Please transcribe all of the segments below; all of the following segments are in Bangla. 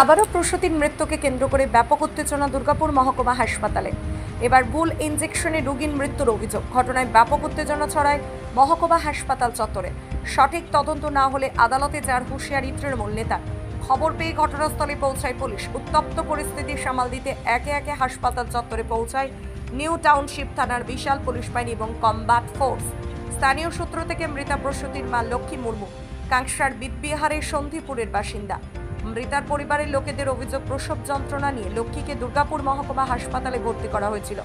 আবারও প্রসূতির মৃত্যুকে কেন্দ্র করে ব্যাপক উত্তেজনা দুর্গাপুর মহকুমা হাসপাতালে। এবার ভুল ইনজেকশনে রোগীর মৃত্যুর অভিযোগ। ঘটনায় ব্যাপক উত্তেজনা ছড়ায় মহকুমা হাসপাতাল চত্বরে। সঠিক তদন্ত না হলে আদালতে যার হুঁশিয়ারি তৃণমূল নেতা। খবর পেয়ে ঘটনাস্থলে পৌঁছায় পুলিশ। উত্তপ্ত পরিস্থিতি সামাল দিতে একে একে হাসপাতাল চত্বরে পৌঁছায় নিউ টাউনশিপ থানার বিশাল পুলিশ বাহিনী এবং কমব্যাট ফোর্স। স্থানীয় সূত্র থেকে মৃতা প্রসূতির মা লক্ষ্মী মুর্মু, কাংসার বিদবিহারের সন্ধিপুরের বাসিন্দা। মৃতার পরিবারের লোকেদের অভিযোগ প্রসব যন্ত্রণা নিয়ে লক্ষ্মীকে দুর্গাপুর মহকুমা হাসপাতালে ভর্তি করা হয়েছিল।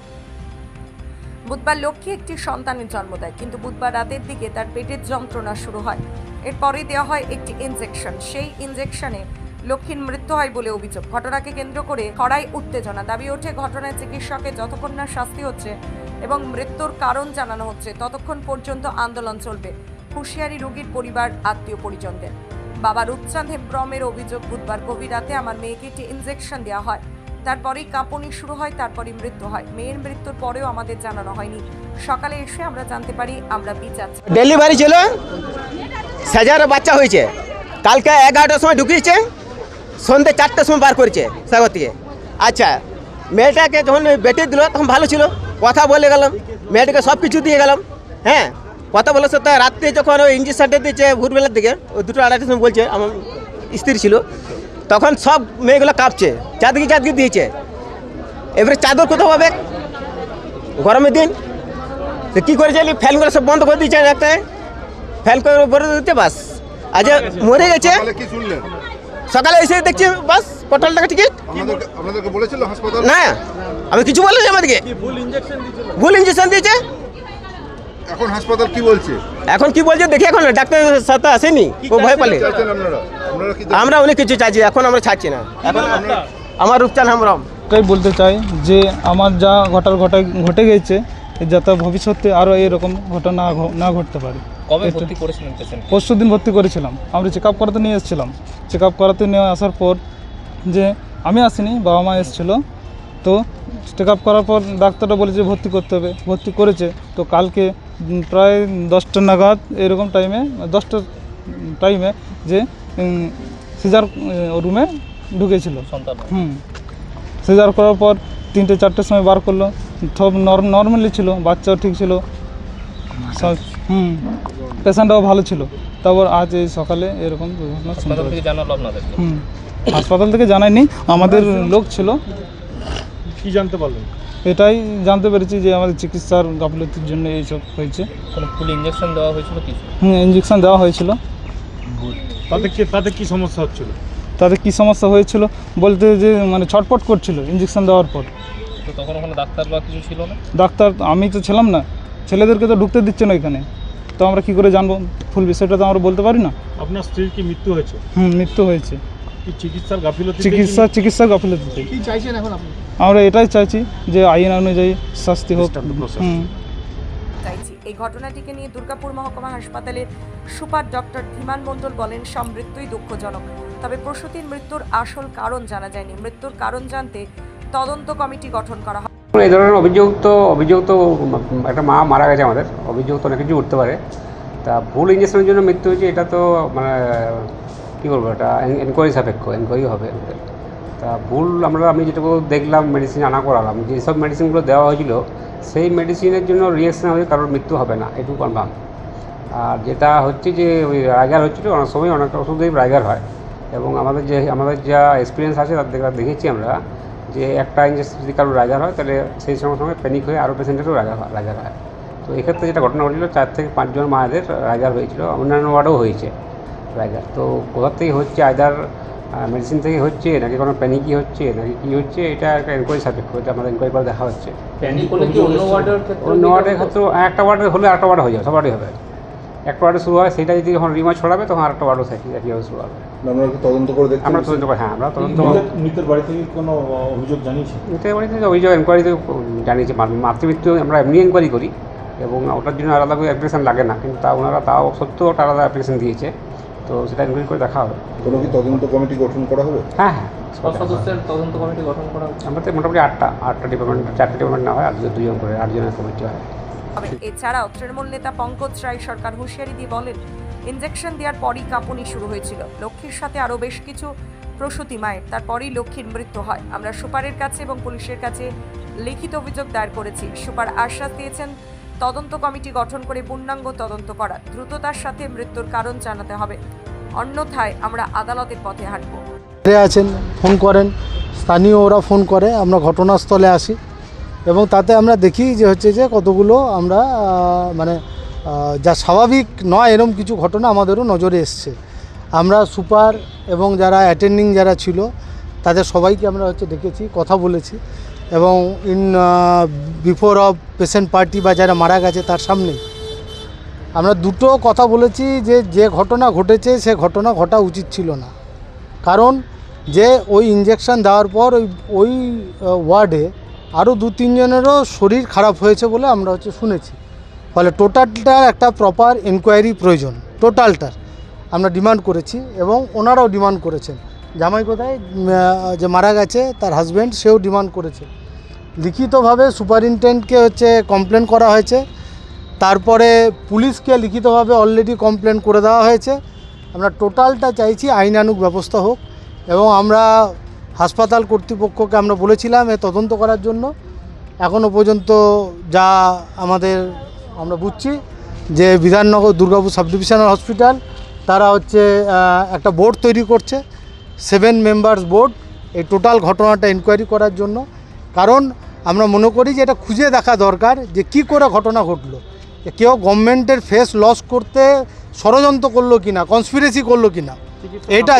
বুধবার লক্ষ্মী একটি সন্তানের জন্ম দেয়, কিন্তু বুধবার রাতের দিকে তার পেটের যন্ত্রণা শুরু হয়। এরপরে দেওয়া হয় একটি ইনজেকশন সেই ইনজেকশনে লক্ষ্মীর মৃত্যু হয় বলে অভিযোগ। ঘটনাকে কেন্দ্র করে খড়াই উত্তেজনা। দাবি ওঠে, ঘটনায় চিকিৎসকের যতক্ষণ না শাস্তি হচ্ছে এবং মৃত্যুর কারণ জানানো হচ্ছে, ততক্ষণ পর্যন্ত আন্দোলন চলবে। হুঁশিয়ারি রোগীর পরিবার আত্মীয় পরিজনদের বাবা রূপচাঁদ হেমব্রমের অভিযোগ বুধবার গভীর রাতে আমার মেয়েকে একটি ইনজেকশন দেওয়া হয়। তারপরেই কাঁপুনি শুরু হয়, তারপরেই মৃত্যু হয়। মেয়ের মৃত্যুর পরেও আমাদের জানানো হয়নি। সকালে এসে আমরা জানতে পারি, আমরা বিচার। ডেলিভারি ছিল। সাজার বাচ্চা হয়েছে। কালকে এগারোটার সময় ঢুকিয়েছে। সন্ধ্যে চারটার সময় বার করেছে সাগর থেকে। আচ্ছা মেয়েটাকে যখন বেটে দিল, তখন ভালো ছিল। কথা বলে গেলাম। মেয়েটাকে সব কিছু দিয়ে গেলাম। হ্যাঁ কথা বলে সাথে রাত্রে যখন ওই ইঞ্জেকশনটা দিচ্ছে ভোরবেলার দিকে ওই দুটো আড়াইটার সময় বলছে আমার স্ত্রী ছিল তখন সব মেয়েগুলো কাঁপছে চাঁদকি চাঁদকি দিয়েছে। এবারে চাদর কোথাও পাবে? গরমের দিন। তো কী করেছে ফ্যানগুলো সব বন্ধ করে দিয়েছে একটা ফ্যান করে উপরে দিতে বাস। আজ মরে গেছে। সকালে এসে দেখছি বাস পটল টাকা টিকিট। না আমি কিছু বলিনি আমাদেরকে। ভুল ইঞ্জেকশন দিয়েছে? এখন হাসপাতাল কি বলছে? এখন কি বলছে দেখি এখন ডাক্তার সাথে আসেনি ও ভয় পালে। আমরা অনেক কিছু চাইছি এখন আমরা ছাড়ছি না। এখন আমার রূপচান হামরম। এটাই বলতে চাই যে আমার যা ঘটার ঘটা ঘটে গেছে যাতে ভবিষ্যতে আরও এরকম ঘটনা না ঘ- না ঘটতে পারে। পরশু দিন ভর্তি করেছিলাম। আমরা চেক আপ করাতে নিয়ে এসেছিলাম। চেক আপ করাতে নিয়ে আসার পর যে আমি আসিনি বাবা মা এসেছিল। তো চেক আপ করার পর ডাক্তাররা বলেছে ভর্তি করতে হবে। ভর্তি করেছে। তো কালকে প্রায় দশটা নাগাদ এরকম টাইমে দশটার টাইমে যে সিজার রুমে ঢুকেছিল। সন্তান। হুম। সিজার করার পর তিনটে চারটের সময় বার করল। সব নর্মালি ছিল বাচ্চাও ঠিক ছিল। হুম। পেশেন্টটাও ভালো ছিল। তারপর আজ এই সকালে এরকম দুর্ঘটনা হুম। হাসপাতাল থেকে জানায়নি। আমাদের লোক ছিল। কি জানতে পারলেন? এটাই জানতে পেরেছি যে আমাদের চিকিৎসার গাফলতির জন্য এইসব হয়েছে। কোনো ফুল ইঞ্জেকশন দেওয়া হয়েছিল কিছু হুম ইঞ্জেকশন দেওয়া হয়েছিল। তাতে কি তাতে কি সমস্যা হচ্ছিল? তাতে কি সমস্যা হয়েছিল বলতে যে মানে ছটপট করছিল ইঞ্জেকশন দেওয়ার পর। তো তখন ওখানে ডাক্তার বা কিছু ছিল না? ডাক্তার আমি তো ছিলাম না। ছেলেদেরকে তো ঢুকতে দিচ্ছে না এখানে। তো আমরা কি করে জানব ফুল বিষয়টা তো আমরা বলতে পারি না। আপনার স্ত্রীর কি মৃত্যু হয়েছে? হুম মৃত্যু হয়েছে। চিকিৎসার গাফিলতি চিকিৎসা চিকিৎসা গাফিলতিতে। কি চাইছেন এখন আপনি? আমরা এটাই চাইছি যে আইন অনুযায়ী শাস্তি হোক। হুম। চাইছি। এই ঘটনাটিকে নিয়ে দুর্গাপুর মহকুমা হাসপাতালের সুপার ডক্টর ধীমান মণ্ডল বলেন সব মৃত্যুই দুঃখজনক। তবে প্রসূতির মৃত্যুর আসল কারণ জানা যায়নি। মৃত্যুর কারণ জানতে তদন্ত কমিটি গঠন করা হয়। এই ধরনের অভিযোগ তো অভিযোগ তো একটা মা মারা গেছে আমাদের। অভিযোগ তো অনেক কিছু উঠতে পারে। তা ভুল ইঞ্জেকশনের জন্য মৃত্যু হয়েছে এটা তো মানে কী বলব এটা এনকোয়ারি সাপেক্ষ এনকোয়ারি হবে তা ভুল আমরা, আমি যেটুকু দেখলাম মেডিসিন আনা করালাম, যেসব মেডিসিনগুলো দেওয়া হয়েছিল, সেই মেডিসিনের জন্য রিয়াকশন হবে, কারোর মৃত্যু হবে না, এটুকু কনফার্ম আর যেটা হচ্ছে যে, ওই রাইগার হচ্ছিল, অনেক সময় অনেক ওষুধেই রাইগার হয়। এবং আমাদের যে, আমাদের যা এক্সপিরিয়েন্স আছে, তার থেকে দেখেছি আমরা, যে একটা ইঞ্জেকশন যদি কারোর রাইগার হয়, তাহলে সেই সঙ্গে সঙ্গে প্যানিক হয়ে আরও পেশেন্টেরও রাইগার হয় রাইগার হয়। তো এক্ষেত্রে যেটা ঘটনা ঘটেছিল, চার থেকে পাঁচজন মায়েদের রাইগার হয়েছিল, অন্যান্য ওয়ার্ডেও হয়েছে। রাইগার তো কোথার থেকে হচ্ছে? আইদার মেডিসিন থেকে হচ্ছে নাকি কোনো প্যানিকই হচ্ছে নাকি কী হচ্ছে? এটা একটা এনকোয়ারি সাপেক্ষ এটা আমাদের এনকোয়ারি করে দেখা হচ্ছে। অন্য ওয়ার্ডের ক্ষেত্রে অন্য ওয়ার্ডের ক্ষেত্রে একটা ওয়ার্ডে হলে আরেকটা ওয়ার্ডে হয়ে যাবে সব ওয়ার্ডে হবে। একটা ওয়ার্ডে শুরু হয় সেটা যদি যখন রিমার্চ ছড়াবে তখন আরেকটা ওয়ার্ডও থাকি একইভাবে শুরু হবে। তদন্ত করে দেখছেন আমরা তদন্ত করি হ্যাঁ আমরা তদন্ত মৃতের বাড়ি থেকে কোনো অভিযোগ জানিয়েছি? মৃতের বাড়িতে অভিযোগ এনকোয়ারিতে জানিয়েছি। মাতৃমৃত্যু আমরা এমনি এনকোয়ারি করি এবং ওটার জন্য আলাদা করে অ্যাপ্লিকেশন লাগে না কিন্তু তা ওনারা তাও সত্ত্বেও ওটা আলাদা অ্যাপ্লিকেশন দিয়েছে। তো সেটা এনকোয়ারি করে দেখা হবে। কোনো কি তদন্ত কমিটি গঠন করা হবে? হ্যাঁ হ্যাঁ। সদস্যের তদন্ত কমিটি গঠন করা আমাদের মোটামুটি আটটা আটটা ডিপার্টমেন্ট চারটে ডিপার্টমেন্ট না হয় আর দুজন- করে আটজনের কমিটি হয়। তবে এছাড়াও তৃণমূল নেতা পঙ্কজ রায় সরকার হুঁশিয়ারি দিয়ে বলেন ইনজেকশন দেওয়ার পরই কাঁপুনি শুরু হয়েছিল। লক্ষ্মীর সাথে আরও বেশ কিছু প্রসূতি মায়ের তারপরেই লক্ষ্মীর মৃত্যু হয়। আমরা সুপারের কাছে এবং পুলিশের কাছে লিখিত অভিযোগ দায়ের করেছি। সুপার আশ্বাস দিয়েছেন তদন্ত কমিটি গঠন করে পূর্ণাঙ্গ তদন্ত করা দ্রুততার সাথে মৃত্যুর কারণ জানাতে হবে। অন্যথায় আমরা আদালতের পথে হাঁটব। আছেন, ফোন করেন। স্থানীয় ওরা ফোন করে, আমরা ঘটনাস্থলে আসি। এবং তাতে আমরা দেখি যে হচ্ছে যে কতগুলো আমরা মানে যা স্বাভাবিক নয় এরকম কিছু ঘটনা আমাদেরও নজরে এসছে। আমরা সুপার এবং যারা অ্যাটেন্ডিং যারা ছিল, তাদের সবাইকে আমরা হচ্ছে ডেকেছি কথা বলেছি। এবং in before of patient party বা যারা মারা গেছে তার সামনে। আমরা দুটো কথা বলেছি যে যে ঘটনা ঘটেছে সে ঘটনা ঘটা উচিত ছিল না। কারণ যে ওই ইঞ্জেকশন দেওয়ার পর ওই ওই ওয়ার্ডে আরও দু তিনজনেরও শরীর খারাপ হয়েছে বলে আমরা হচ্ছে শুনেছি। ফলে টোটালটার একটা প্রপার এনকোয়ারি প্রয়োজন টোটালটার আমরা ডিমান্ড করেছি এবং ওনারাও ডিমান্ড করেছেন। জামাই কোথায়? যে মারা গেছে তার হাজব্যান্ড সেও ডিমান্ড করেছে। লিখিতভাবে সুপারিনটেন্ডকে হচ্ছে কমপ্লেন করা হয়েছে। তারপরে পুলিশকে লিখিতভাবে অলরেডি কমপ্লেন করে দেওয়া হয়েছে। আমরা টোটালটা চাইছি আইনানুগ ব্যবস্থা হোক এবং আমরা হাসপাতাল কর্তৃপক্ষকে আমরা বলেছিলাম এ তদন্ত করার জন্য। এখনও পর্যন্ত যা আমাদের আমরা বুঝছি যে Bidhannagar Durgapur sub divisional hospital তারা হচ্ছে একটা বোর্ড তৈরি করছে। সেভেন মেম্বার্স বোর্ড এই টোটাল ঘটনাটা ইনকোয়ারি করার জন্য। কারণ আমরা মনে করি যে এটা খুঁজে দেখা দরকার যে কি করে ঘটনা ঘটলো। কেউ গভর্নমেন্টের ফেস লস করতে ষড়যন্ত্র করল কিনা কনস্পিরেসি করল কিনা এটা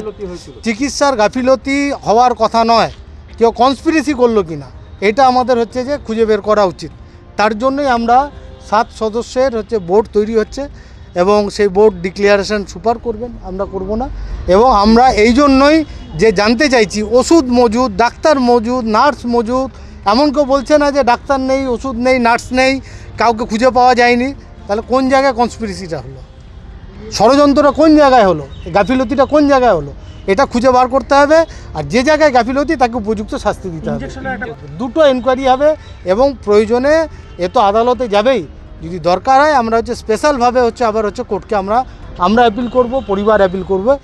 চিকিৎসার গাফিলতি হওয়ার কথা নয় কেউ কনস্পিরেসি করল কিনা এটা আমাদের হচ্ছে যে খুঁজে বের করা উচিত। তার জন্যই আমরা সাত সদস্যের হচ্ছে বোর্ড তৈরি হচ্ছে এবং সেই বোর্ড ডিক্লিয়ারেশন সুপার করবেন আমরা করব না। এবং আমরা এই জন্যই যে জানতে চাইছি ওষুধ মজুদ ডাক্তার মজুদ নার্স মজুদ এমন কেউ বলছে না যে ডাক্তার নেই ওষুধ নেই নার্স নেই কাউকে খুঁজে পাওয়া যায়নি। তাহলে কোন জায়গায় কনস্পিরেসিটা হলো? ষড়যন্ত্রটা কোন জায়গায় হলো? গাফিলতিটা কোন জায়গায় হলো? এটা খুঁজে বার করতে হবে আর যে জায়গায় গাফিলতি তাকে উপযুক্ত শাস্তি দিতে হবে। দুটো এনকোয়ারি হবে এবং প্রয়োজনে এ তো আদালতে যাবেই। যদি দরকার হয় আমরা হচ্ছে স্পেশালভাবে হচ্ছে আবার হচ্ছে কোর্টকে আমরা আমরা অ্যাপিল করব পরিবার অ্যাপিল করবে।